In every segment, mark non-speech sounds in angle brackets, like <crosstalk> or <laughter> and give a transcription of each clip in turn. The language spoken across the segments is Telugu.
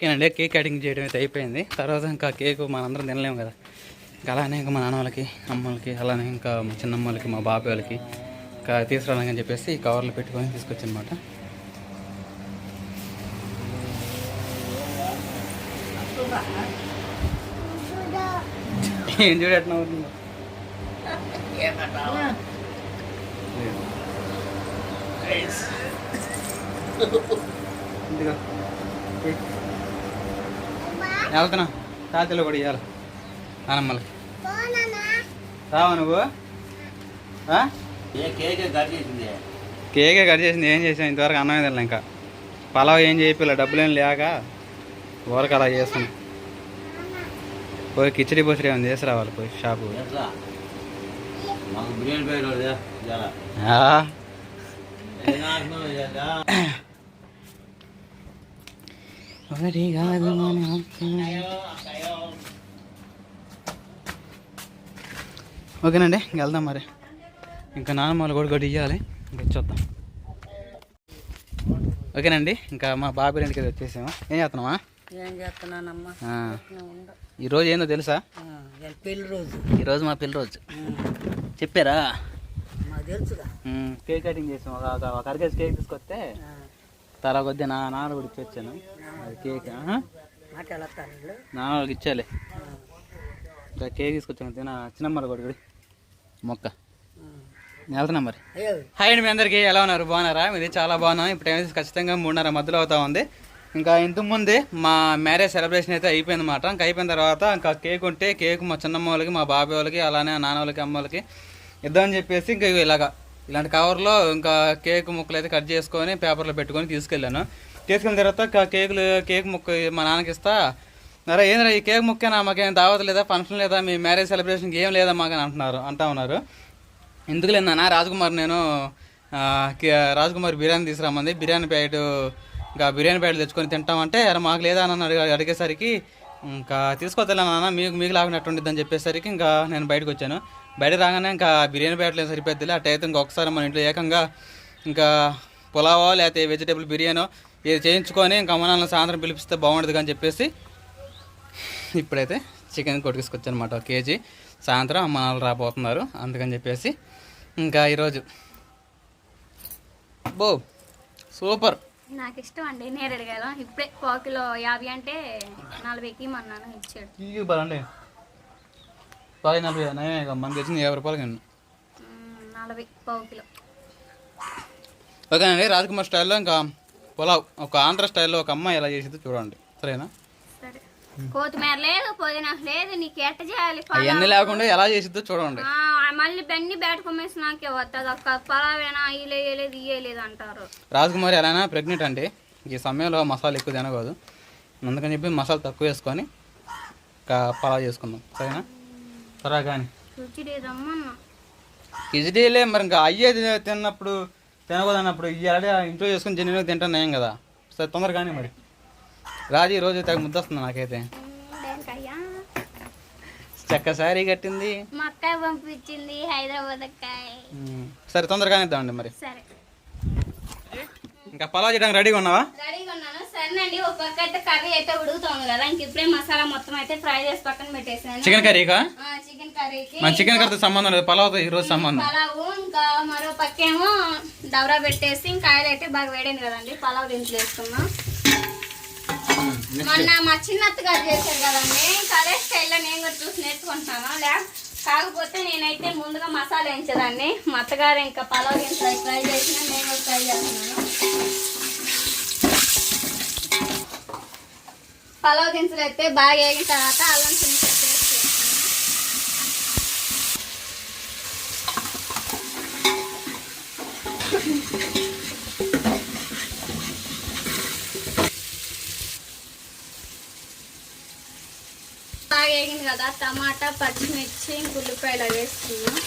ఓకేనండి కేక్ కటింగ్ చేయడం అయితే అయిపోయింది. తర్వాత ఇంకా కేక్ మనందరం తినలేము కదా. ఇంకా అలానే ఇంకా మా నాన్న వాళ్ళకి అమ్మలకి అలానే ఇంకా మా చిన్నమ్మ వాళ్ళకి మా బాబాయ్ వాళ్ళకి ఇంకా తీసుకురావాలని చెప్పేసి ఈ కవర్లో పెట్టుకొని తీసుకొచ్చనమాట. ఏం చూడట్నా ఇదిగో. వెళ్తున్నా. తాతలో కూడా ఇవ్వాలి నానమ్మలకి రావా నువ్వు? ఆ? ఏ కేక్ కట్ చేసింది. కేకే కట్ చేసింది. ఏం చేసాం ఇంతవరకు అన్నమే తినలే ఇంకా. పలావ్ ఏం చేయలే డబ్బులు ఏం లేక ఊరకు అలా చేస్తున్నాం. పోయి కిచడీ బొచ్చడి ఏమైనా చేసి రావాలి పోయి షాపు. బిర్యానీ ఒకటి కాదు మన ఓకేనండి ఇంక వెళ్దాం మరి. ఇంకా నాన్నమ్మలు కూడా కూడా ఇవ్వాలి ఇంకా చూద్దాం. ఓకేనండి ఇంకా మా బాబు ఇంటికి వచ్చేసాము. ఏం చేస్తున్నామా ఏం చేస్తున్నానమ్మా? ఈరోజు ఏందో తెలుసా? పెళ్ళి రోజు. ఈరోజు మా పిల్ల రోజు. చెప్పారా? తెలుసుగా. కేక్ కటింగ్ చేసాం. ఒక ఒక- కేక్ తీసుకొస్తే తలా కొద్ది నా నాన్న కూడా ఇచ్చి వచ్చాను అది కేక్ నాన్న వాళ్ళకి ఇచ్చాలే ఇంకా కేక్ తీసుకొచ్చాను తిన. చిన్నమ్మల కొడుకుడి మొక్క. నేను వెళ్తున్నా మరి. హాయ్ అండి మీ అందరికీ ఎలా ఉన్నారు? బాగున్నారా? మీది చాలా బాగున్నాం. ఇప్పుడు ఏమైతే ఖచ్చితంగా మూడున్నర మధ్యలో అవుతా ఉంది. ఇంకా ఇంత ముందే మా మ్యారేజ్ సెలబ్రేషన్ అయితే అయిపోయింది అనమాట ఇంకా అయిపోయిన తర్వాత ఇంకా కేక్ ఉంటే కేక్ మా చిన్నమ్మ వాళ్ళకి మా బాబాయ్ వాళ్ళకి అలానే నాన్న వాళ్ళకి అమ్మ వాళ్ళకి ఇద్దామని చెప్పేసి ఇంకా ఇలాగా ఇలాంటి కవర్లో ఇంకా కేక్ ముక్కలు అయితే కట్ చేసుకొని పేపర్లో పెట్టుకొని తీసుకెళ్ళాను. తీసుకెళ్ళిన తర్వాత కేకులు కేక్ ముక్క మా నాన్నకి ఇస్తా. అరే ఏంద్రా ఈ కేక్ ముక్కేనా మాకేం దావత లేదా ఫంక్షన్ లేదా మీ మ్యారేజ్ సెలబ్రేషన్కి ఏం లేదా మాకు అని అంటున్నారు అంటా ఉన్నారు. ఎందుకు లేదన్నా రాజకుమార్ నేను రాజకుమార్ బిర్యానీ తీసుకురామంది బిర్యానీ ప్యాకెట్ ఇంకా బిర్యానీ ప్యాకెట్ తెచ్చుకొని తింటామంటే అరే మాకు లేదా అని అడిగే అడిగేసరికి ఇంకా తీసుకొద్దాం నాన్న మీకు మీకు లాగినట్టు ఉండిద్దని చెప్పేసరికి ఇంకా నేను బయటకు వచ్చాను. బయట రాగానే ఇంకా బిర్యానీ పెట్టలేదు సరిపోద్దిలే అట్టయితే ఇంకొకసారి మన ఇంట్లో ఏకంగా ఇంకా పులావో లేకపోతే వెజిటేబుల్ బిర్యానో ఇది చేయించుకొని ఇంకా అమ్మనాలను సాయంత్రం పిలిపిస్తే బాగుంటుంది అని చెప్పేసి ఇప్పుడైతే చికెన్ కొట్టుకొచ్చాను అనమాట ఒక కేజీ. సాయంత్రం అమ్మ రాబోతున్నారు అందుకని చెప్పేసి ఇంకా ఈరోజు. బో సూపర్. నాకు ఇష్టం అండి నేరేడుకాయలు ఇప్పుడే పావు కిలో యాభై అంటే నలభైకి ఇమ్మన్నాను ఇచ్చాడు. ఇది బాగుండి పది నలభై నయమే మనకి తెచ్చింది యాభై రూపాయలకి మ్మ్, నలభై పావు కిలో. ఓకేనండి రాజ్కుమార్ స్టైల్లో ఇంకా పులావ్ ఒక ఆంధ్ర స్టైల్లో ఒక అమ్మాయి ఎలా చేసిందో చూడండి. సరేనా? సరే కొత్తిమీర లేదు పుదీనా లేదు నీకు ఎట్ట చేయాలి? అవన్నీ లేకుండా ఎలా చేసిద్దో చూడండి. మళ్ళీ బెన్ని బయటకొమ్మేసి నాకే వస్తుంది ఒక్క పలావేనా ఇయ్యలేదు ఇయ్యలేదు అంటారు. రాజకుమారి ఎలానా ప్రెగ్నెంట్ అంటే ఈ సమయంలో మసాలా ఎక్కువ తినకూడదు. అందుకని చెప్పి మసాలా తక్కువ వేసుకొని పలావ్ చేసుకుందాం. సరేనా? సరే కానీ. కిచిడీలే మరి ఇంకా అయ్యే తిన- తిన్నప్పుడు తినకూడదు అన్నప్పుడు ఇవాళ ఇంట్లో చేసుకుని జెన్యున్గా తింటాను ఏం కదా. సరే తొందరగా కానీ మరి. రాజు ఈ రోజు తెగ ముద్దొస్తుంది నాకైతే. దేనికయ్యా చెక్క శారీ కట్టింది. మా అక్కాయ పంపించింది హైదరాబాద్ సరే తొందరగానే ఇద్దామండి మరి. సరే. ఇంకా పలావ్ చేయడానికి రెడీగా ఉన్నావా? రెడీగా ఉన్నాను. సరేనండి ఒక పక్క అయితే కర్రీ అయితే ఉడుకుతుంది కదా ఇంక ఇప్పుడే మసాలా మొత్తం అయితే ఫ్రై చేసి పక్కన పెట్టేసాను. చికెన్ కర్రీకా? చికెన్ కర్రీకి. మన చికెన్ కర్రీతో సంబంధం లేదు పలావ్తో ఈరోజు సంబంధం. పలావు ఇంకా మరో పక్కేమో దవరా పెట్టేసి ఇంకా ఆయిల్ అయితే బాగా వేడింది కదండి పలావ్ దించులు వేసుకున్నాం మొన్న మా చిన్నత్త గారు చేశారు కదండి. ఇంకా అదే స్టైల్లో నేను కూడా చూసి నేర్చుకుంటున్నాను. లే కాకపోతే నేనైతే ముందుగా మసాలా వేయించేదాన్ని. మా అత్తగారు ఇంకా పలావ్ దించులు ట్రై చేసినా నేను కూడా ట్రై చేస్తున్నాను. పలావ్ దినుసులు అయితే బాగా వేగిన తర్వాత అల్లం చిన్న పేస్ట్ కదా టమాటా పచ్చిమిర్చి ఉల్లిపాయలు వేసుకున్నాం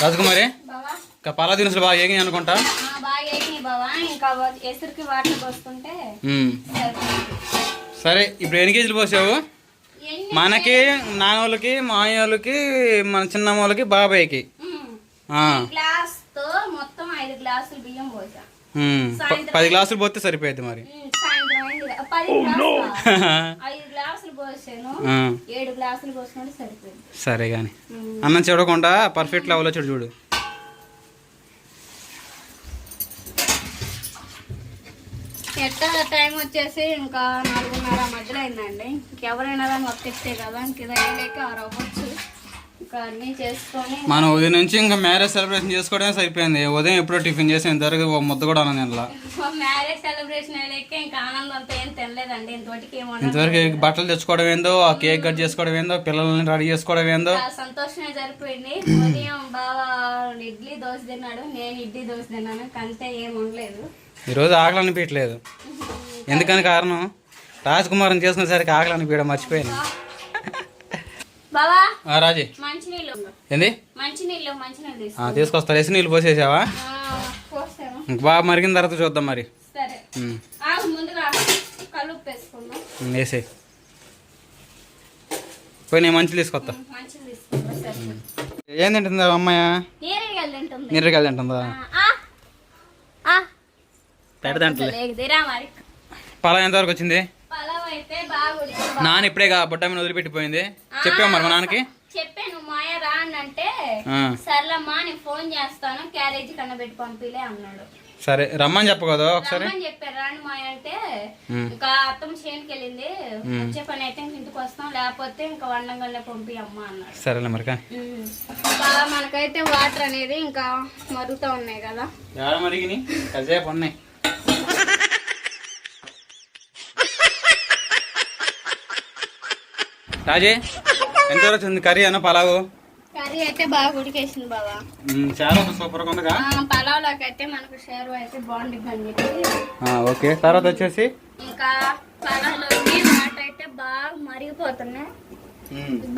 రాజకుమారి బావా? ఇంకా పలావ్ దినుసులు బాగా ఏగి అనుకుంటా? ఆ, బాగా వేగినాయి బావా. ఇంకా ఎసురుకి వాటర్ పోసుకుంటే. సరే ఇప్పుడు ఎన్ని కేజీలు పోసావు? మనకి నాన్నోళ్ళకి మామయ్యోళ్ళకి మన చిన్నమ్మ వాళ్ళకి బాబాయ్కి పది గ్లాసులు పోతే మరి. <laughs> పోసుకుంటే సరిపోయింది. సరే కానీ అన్నం చూడకుండా పర్ఫెక్ట్ లెవెల్లో చూడు చూడు. ఎట్ట టైం వచ్చేసి ఇంకా నాలుగున్నర మధ్యలో అయిందండి. ఇంకెవరైనా కానీ ఒక్కిస్తే కదా ఇంక ఇది అయ్యేలేక ఆరు అవ్వచ్చు ఇంకా అన్నీ చేసుకొని మనం ఉదయం నుంచి ఇంకా మ్యారేజ్ సెలబ్రేషన్ చేసుకోవడమే సరిపోయింది. ఉదయం ఎప్పుడో టిఫిన్ చేసి ఇంతవరకు ఒక ముద్ద కూడా అన్నాను ఇలా మ్యారేజ్ సెలబ్రేషన్ అయ్యేలేక ఇంకా ఆనందంతో ఏం తినలేదండి. ఇంతవరకు ఏమో ఇంతవరకు బట్టలు తెచ్చుకోవడం ఏందో ఆ కేక్ కట్ చేసుకోవడం ఏందో పిల్లల్ని రెడీ చేసుకోవడం ఏందో. సంతోషమే సరిపోయింది. ఉదయం బాగా ఇడ్లీ దోశ తిన్నాడు నేను ఇడ్లీ దోశ తిన్నాను కంటే ఏం ఉండలేదు ఈరోజు ఆకలి అనిపించలేదు ఎందుకని కారణం? రాజ్ కుమార్ని చేసుకునేసరికి ఆకలి అనిపించడం మర్చిపోయాను రాజీ. ఏంది? తీసుకొస్తా. ఎసి నీళ్ళు పోసేసావా? బాగా మరిగిన తర్వాత చూద్దాం మరి. పోయి నేను మంచి తీసుకొస్తా. ఏం తింటుందా అమ్మాయ? నేరేగా తింటుంది నీరకాయలు తింటుందా ఆ, ఆ, పెడదంటలే పొలం ఎంతవరకు వచ్చింది? పలావ్ అయితే బాగా ఉడికింది నాన్న ఇప్పుడే బుట్ట మీద వదిలిపెట్టిపోయింది. చెప్పావు మరి మా నాన్నకి? చెప్పాను. మాయ రా అంటే సర్లమ్మా నేను ఫోన్ చేస్తాను. క్యారేజీ కన్నా పెట్టి పంపిలే అన్నాడు. సరే రమ్మని చెప్పకూడదు ఒకసారి. చెప్పారు. రాని మాయ అంటే. ఇంకా అత్తమ్మ చేనుకి వెళ్ళింది. వచ్చే పని అయితే ఇంటికి వస్తాం. లేకపోతే ఇంకా వండంగల్నే పంపి అమ్మ అన్నాడు. సరేలే మరి మనకైతే వాటర్ అనేది ఇంకా మరుగుతూ ఉన్నాయి కదా. ఎవడ మరిగిని కాసేపు ఉన్నాయి. రాజే ఎంతవరకు వచ్చింది కర్రీ అన్న పలావు? కర్రీ అయితే బాగా ఉడికేసింది బాబా చాలా సూపర్గా ఉందిగా? పలావ్లోకి అయితే మనకు షేర్ అయితే బాగుంటుంది ఓకే. తర్వాత వచ్చేసి? ఇంకా పలావ్లోకి వాటర్ అయితే బాగా మరిగిపోతున్నాయి.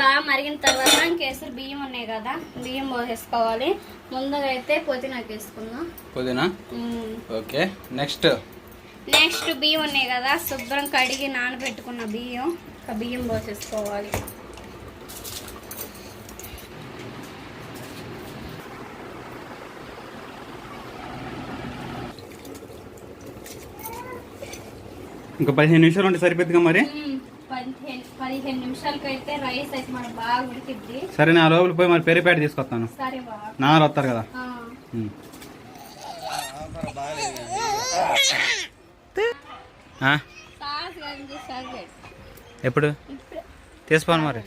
బాగా మరిగిన తర్వాత ఇంకేసరి బియ్యం ఉన్నాయి కదా బియ్యం పోసేసుకోవాలి. ముందుగా అయితే పుదీనాకి వేసుకుందాం పుదీనా. ఓకే. నెక్స్ట్? నెక్స్ట్ బియ్యం ఉన్నాయి కదా శుభ్రం కడిగి నానబెట్టుకున్న బియ్యం ఒక బియ్యం పోసేసుకోవాలి ఇంకా పదిహేను నిమిషాలు ఉంటే సరిపోతుందిగా మరి పదిహేను నిమిషాలకి అయితే రైస్ అయితే మనకు బాగా ఉడికిద్ది సరే నా లోపల పోయి మరి పెరిపేట తీసుకొస్తాను సరే బాగా నాన్న వస్తారు కదా ఆ. ఉమ్. ఆ, సాస్ కానీ సాస్ పెట్టు. ఎప్పుడు? తీసుకోను మరి.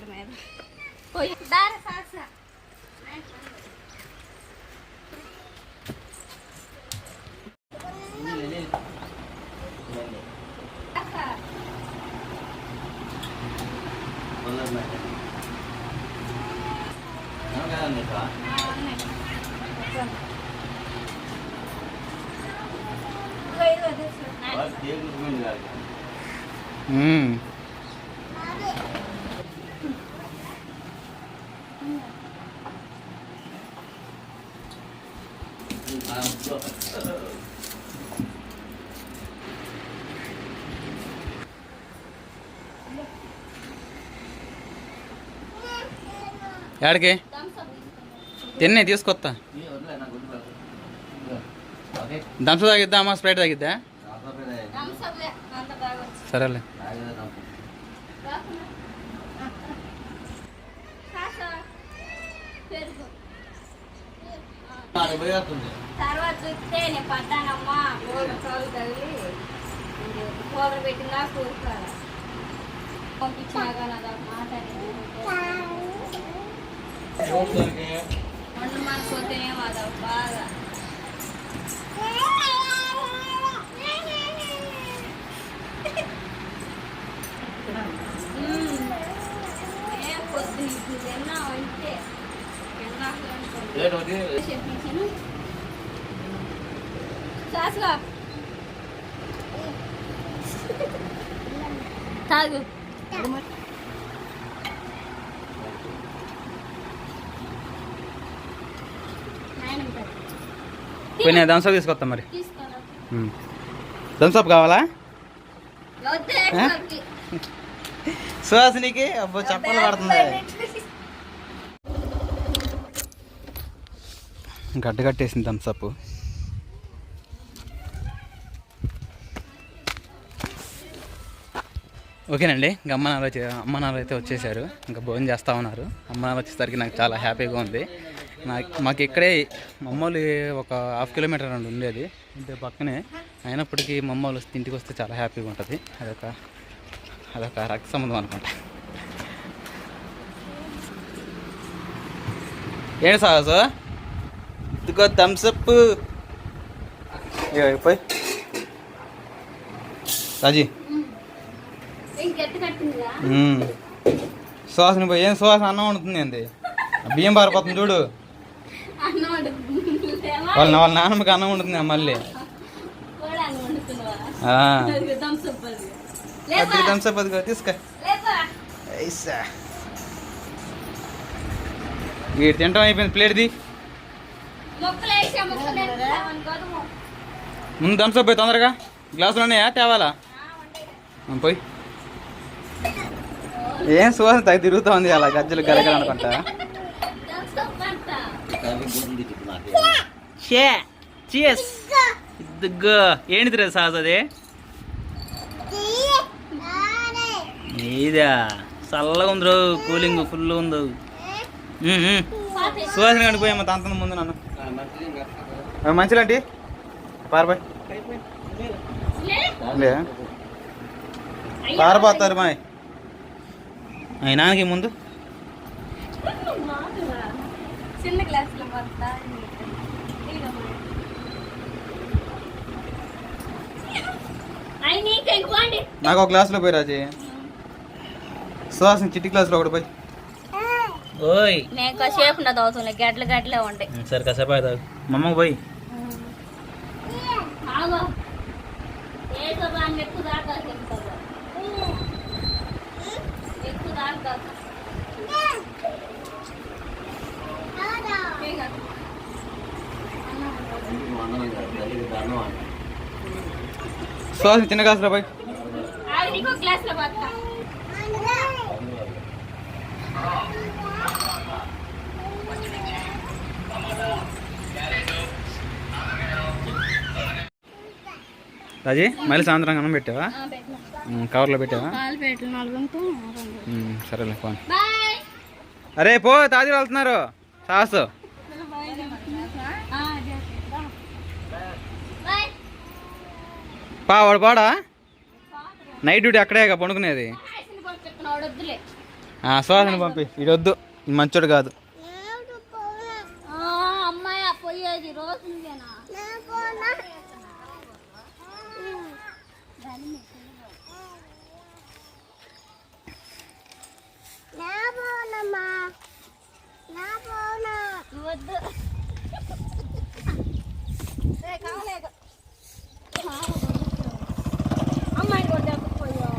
ఎక్కడికి తిన్నే తీసుకొస్తా దంస తాగిద్దామా స్ప్రైట్ తాగిద్దా అంత తాగొచ్చు సరేలే Mas o Marco lá da bala. తాగు పోయి నేను దంస తీసుకొస్తా మరి. థమ్స్అప్ కావాలా? సుహాసినికి అబ్బో చెప్పలు పడుతుంది గడ్డ కట్టేసింది థమ్స్అప్ ఓకేనండి ఇంకా అమ్మ నాన్న అమ్మ నాన్న అయితే వచ్చేసారు. ఇంకా భోజనం చేస్తూ ఉన్నారు. అమ్మ నాన్న వచ్చేసరికి నాకు చాలా హ్యాపీగా ఉంది. మాకు ఇక్కడే మమ్మల్ని ఒక హాఫ్ కిలోమీటర్ అండి ఉండేది. ఇంటి పక్కనే అయినప్పటికీ మమ్మల్ని వస్తే ఇంటికి వస్తే చాలా హ్యాపీగా ఉంటుంది. అదొక అదొక రక్త సంబంధం అనుకుంటా ఏంటి సాహసు? ఇదిగో థమ్స్అప్ పోయి రాజీ. సువాసన పోయి ఏం సువాసన అన్నం వండుతుంది ఏంది? బియ్యం పారిపోతుంది చూడు? వాళ్ళ వాళ్ళ నాన్నమ్మకి అన్నం వండుతుంది మళ్ళీ? థమ్స్అప్ అదిగో తీసుకో. వీడు తింటాం అయిపోయింది ప్లేట్ది. ముందు థమ్స్అప్ పోయి తొందరగా. గ్లాసులు ఉన్నాయా? తేవాలా? పోయి. ఏం సువాసన తగ్గ తిరుగుతూ ఉంది అలా గజ్జలు గలగల అనుకుంటా Thumbs up అంట. కవి గుంది ఇప్పుడు నాకు షే చీస్ ఇదిగో ఏంటి రే సాస్ అది? ఇదా చల్లగా ఉంది. రో కూలింగ్ ఫుల్ ఉంది సువాసన కనిపోయామ్మ తంత ముందు నన్ను. మంచిది మంచిలాంటి పారబాయ్ పారబోతారు లే. మాయ్ అయినానికి ముందు. చిన్న నీకు ఒక గ్లాసులో పోయి రాజీ. సువాసన చిట్టి గ్లాసులో ఒకటి పోయి. ఓయ్. నేను కాసేపు నా అవుతుంది గడ్డలు గడ్డలే ఉంటాయి సరే కాసేపు అవుతావు మమ్మకి పోయి. ఆగో. ఏ సువాసన చిన్న గ్లాస్లో పడతా రాజీ మళ్ళీ సాయంత్రం అన్నం పెట్టావా కవర్లో పెట్టావా సరేలే ఫోన్ అరే పో తాజీ వెళ్తున్నారు సాసు బాయ్ పా వాడు పాడా? నైట్ డ్యూటీ అక్కడే పండుకునేది? సువాసన పంపి. ఇది వద్దు ఇది మంచోడు కాదు. వద్దు ఏ, కావలేదు. అమ్మాయి కూడా పోయా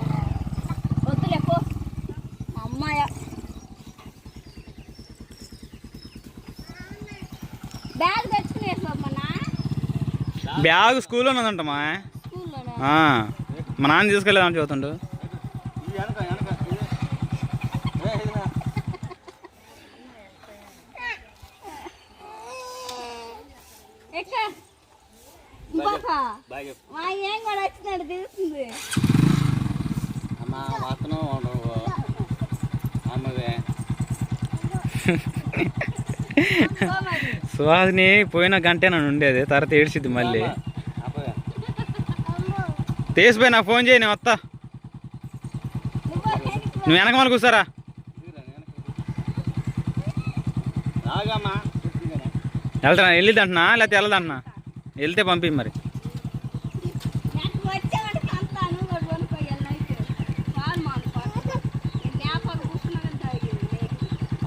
వద్దులే పో అమ్మాయ బ్యాగ్ తెచ్చుకునే మొన్న బ్యాగ్ స్కూల్లో ఉన్నదంటమ్మా ఆ, మా నాన్న తీసుకెళ్ళేదామని చదువుతుండు అమ్మా సుహాసిని పోయిన గంటే నన్ను ఉండేది తర్వాత ఏడ్చిద్ది మళ్ళీ. తీసిపోయి నాకు ఫోన్ చేయి నేను వస్తా. నువ్వు వెనక మళ్ళీ కూర్చోరా. వెళ్తానా? వెళ్ళిద్దంటున్నా లేకపోతే వెళ్ళదంటున్నా వెళ్తే పంపి మరి నాకు వచ్చామంటే పంపుతాను, వాడు వణుకోయాలి నైట్. కాదు మా అన్న పాపం. నేను జ్ఞాపకం కూర్చున్నానంటే ఆగింది.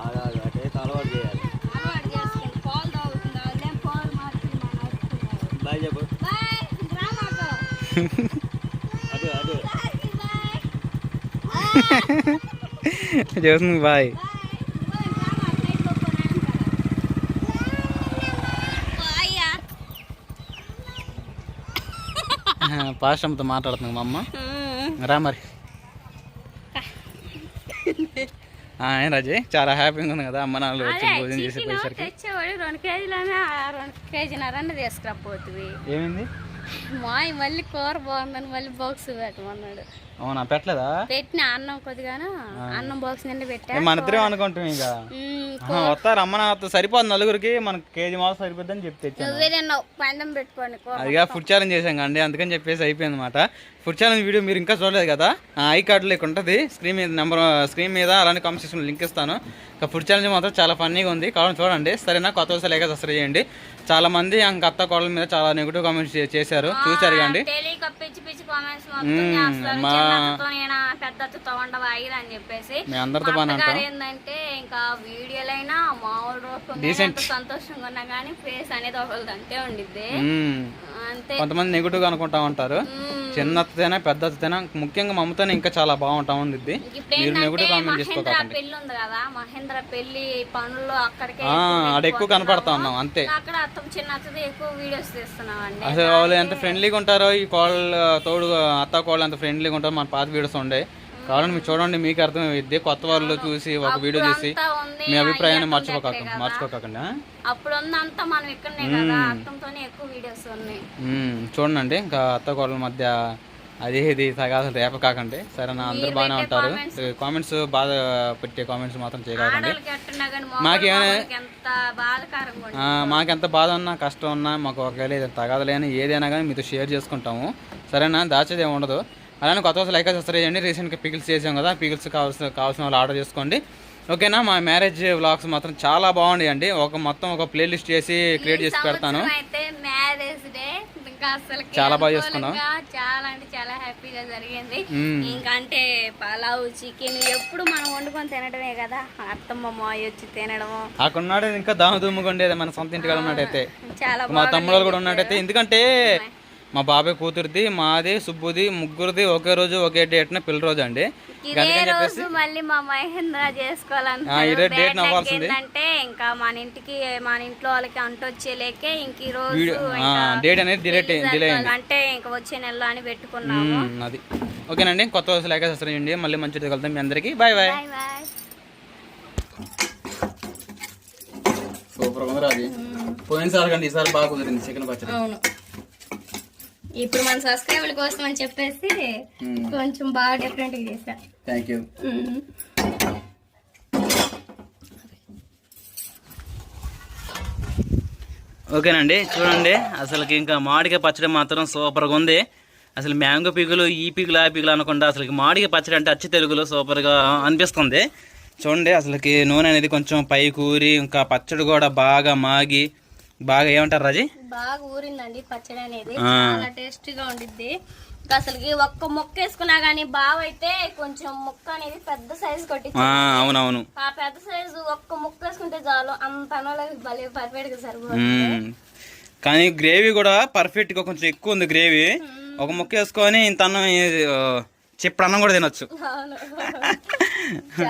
అలవాటు చేయాలి అలవాటు చేసుకుని పాలు తాగుతుంది, వాళ్ళేం పాలు మార్చి మా నడుస్తున్నారు. బాయ్ చెప్పు బాయ్, రామాకు. అటు అటు బాయ్, బాయ్. చూస్తుంది <laughs> బాయ్. పాస్టమ్తో మాట్లాడుతుంది మా అమ్మ. మ్మ్. రా మరి. ఆ, ఏం రాజీ? చాలా హ్యాపీగా ఉంది కదా అమ్మ నాన్నలు వచ్చి భోజనం చేసి చికెన్ పోయేసరికి. తెచ్చేవాడు రెండు కేజీలనే ఆ రెండు కేజీన్నరన్న తీసుకురాపోతుంది ఏమైంది? మా మళ్ళీ కూర బాగుందని మళ్ళీ బాక్స్ పెట్టమన్నాడు. అవునా? పెట్టలేదా? పెట్టిన అన్నం కొద్దిగాను. అన్నం బాక్స్ నిండా పెట్టా. మన ఇద్దరం అనుకుంటాం ఇంకా. వస్తారు అమ్మ నాన్న సరిపోదు నలుగురికి మనకి కేజీ మాసం పందెం పెట్టుకోండి కూర అదిగా ఫుడ్ ఛాలెంజ్ చేశాం కండి అందుకని చెప్పేసి అయిపోయింది అనమాట ఫుడ్ ఛాలెంజ్ వీడియో మీరు ఇంకా చూడలేదు కదా? ఐ కార్డులో ఇక్కడ ఉంటుంది. స్క్రీన్ మీద నెంబర్ స్క్రీన్ మీద అలానే కామెంట్ సెక్షన్ లింక్ ఇస్తాను. ఇంకా ఫుడ్ ఛాలెంజ్ మాత్రం చాలా ఫన్నీగా ఉంది. కావాలని చూడండి. సరేనా? కొత్త వరుస లేక సబ్స్క్రైబ్ చేయండి. చాలా మంది ఇంకా అత్త కోళ్ళ మీద చాలా నెగిటివ్ కామెంట్స్ చేశారు. చూసారు కండి మా- అందరితో ఏంటంటే ఇంకా వీడియోలైనా మామూలు రోజు సంతోషంగా ఉన్నా కానీ ఫేస్ అనేది ఒకళ్ళది అంతే ఉండిద్ది. అంతే. కొంతమంది నెగిటివ్గా అనుకుంటా ఉంటారు. చిన్న అత్తతేనా పెద్ద ముఖ్యంగా మా అమ్మతోనే ఇంకా చాలా బాగుంటా మీరు ఏంటంటే నెగిటివ్ కామెంట్ చేసుకోకండి. పెళ్ళి ఉంది కదా మహేంద్ర పెళ్ళి పనులు అక్కడికే ఆ, ఎక్కువ కనపడతా ఉన్నాం అంతే. అక్కడ చిన్న అత్తది ఎక్కువ వీడియోస్ తీస్తున్నాం అండి అసలు వాళ్ళు ఎంత ఫ్రెండ్లీగా ఉంటారో ఈ తోడు అత్త కోళ్ళు ఎంత ఫ్రెండ్లీగా ఉంటారో. మన పాత వీడియోస్ ఉండే. కావాలని మీరు చూడండి మీకు అర్థమైద్ది కొత్త వాళ్ళు చూసి ఒక వీడియో చూసి అంతా మీ అభిప్రాయాన్ని. మర్చిపోకండి ఉన్నాయి. చూడండి ఇంకా అత్త కోళ్ళ మధ్య అది ఇది తగాదు రేప కాకండి. సరేనా? అందరూ బాగానే ఉంటారు. కామెంట్స్ బాగా పెట్టే కామెంట్స్ మాత్రం చేయకండి మాకేమైనా- మాకెంత బాధ ఉన్నా కష్టం ఉన్నా మాకు ఒకవేళ తగదలేని ఏదైనా కానీ మీతో షేర్ చేసుకుంటాము. సరేనా? దాచేది ఏమి ఉండదు. అలానే కొత్త లైక్ సబ్స్క్రైబ్ చేయండి. రీసెంట్గా పికిల్స్ చేసాం కదా పికిల్స్ కావాల్సిన కావాల్సిన వాళ్ళు ఆర్డర్ చేసుకోండి. ఓకేనా? మా మ్యారేజ్ వ్లాగ్స్ మాత్రం చాలా బాగున్నాయండి. ఒక మొత్తం ఒక ప్లేలిస్ట్ చేసి క్రియేట్ చేసి పెడతాను సంవత్సరం అయితే మ్యారేజ్ డే అసలు చాలా బాగా చేసుకున్నాం. చాలా అంటే చాలా హ్యాపీగా జరిగింది. మ్మ్. ఇంకా అంటే పలావ్ చికెన్ ఎప్పుడు మనం వండుకొని తినడమే కదా. అత్తమ్మ మాయ వచ్చి తినడము. అక్కడ ఉన్నాడు ఇంకా దామ దుమ్ముగా ఉండేది మన సొంత ఇంటికాడ ఉన్నట్టయితే. చాలా మా తమ్ముడు కూడా ఉన్నట్టయితే. ఎందుకంటే మా బాబాయ్ కూతురిది మాది సుబ్బుది ముగ్గురిది ఒకే రోజు ఒకే డేట్న పిల్ల రోజు అండి. రోజు మళ్ళీ మా మహేంద్ర చేసుకోవాలంటే ని. ఏంటంటే ఇంకా మన ఇంటికి మన ఇంట్లో వాళ్ళకి అంటొచ్చేలేకే ఇంక ఈ రోజు డేట్ అనేది డిలే. అంటే ఇంకా వచ్చే నెలలో అని పెట్టుకున్నాము. మ్మ్, అది. ఓకేనండి కొత్త వరుస లేక చేయండి మళ్ళీ మంచి కలుద్దాం మీ అందరికీ. బాయ్ బాయ్ సూపర్ ఉంది రాజీ. పోయినసారి కండి ఈసారి బాగా కుదిరింది చికెన్ పచ్చడి. అవును. ఇప్పుడు మన సబ్స్క్రైబర్ల కోసం అని చెప్పేసి కొంచెం బాగా డిఫరెంట్గా చేశా. Thank you hmm. ఓకేనండి చూడండి. అసలుకి ఇంకా మామిడికాయ పచ్చడి మాత్రం సూపర్గా ఉంది. అసలు మ్యాంగో పీకులు ఈ పీకులు ఆ పీకులు అనకుండా అసలు మామిడికాయ పచ్చడి అంటే అచ్చి తెలుగులో సూపర్గా అనిపిస్తుంది. చూడండి అసలుకి నూనె అనేది కొంచెం పై కూరి ఇంకా పచ్చడి కూడా బాగా మాగి బాగా ఏమంటారు రాజీ? బాగా ఊరిందండి పచ్చడి అనేది. చాలా టేస్టీగా ఉండిద్ది. అసలుకి ఒక్క ముక్క వేసుకున్నా గానీ బావ అయితే కొంచెం ముక్క అనేది పెద్ద సైజు కొట్టి అవునవును. ఆ పెద్ద సైజు ఒక్క ముక్క వేసుకుంటే చాలు. అంత అనోళ్ళకి భలే పర్ఫెక్ట్గా సరిపోతుంది. కానీ గ్రేవీ కూడా పర్ఫెక్ట్గా కొంచెం ఎక్కువ ఉంది గ్రేవీ ఒక ముక్క వేసుకొని ఇంత అన్నం చిప్పుడు అన్నం కూడా తినొచ్చు. <laughs>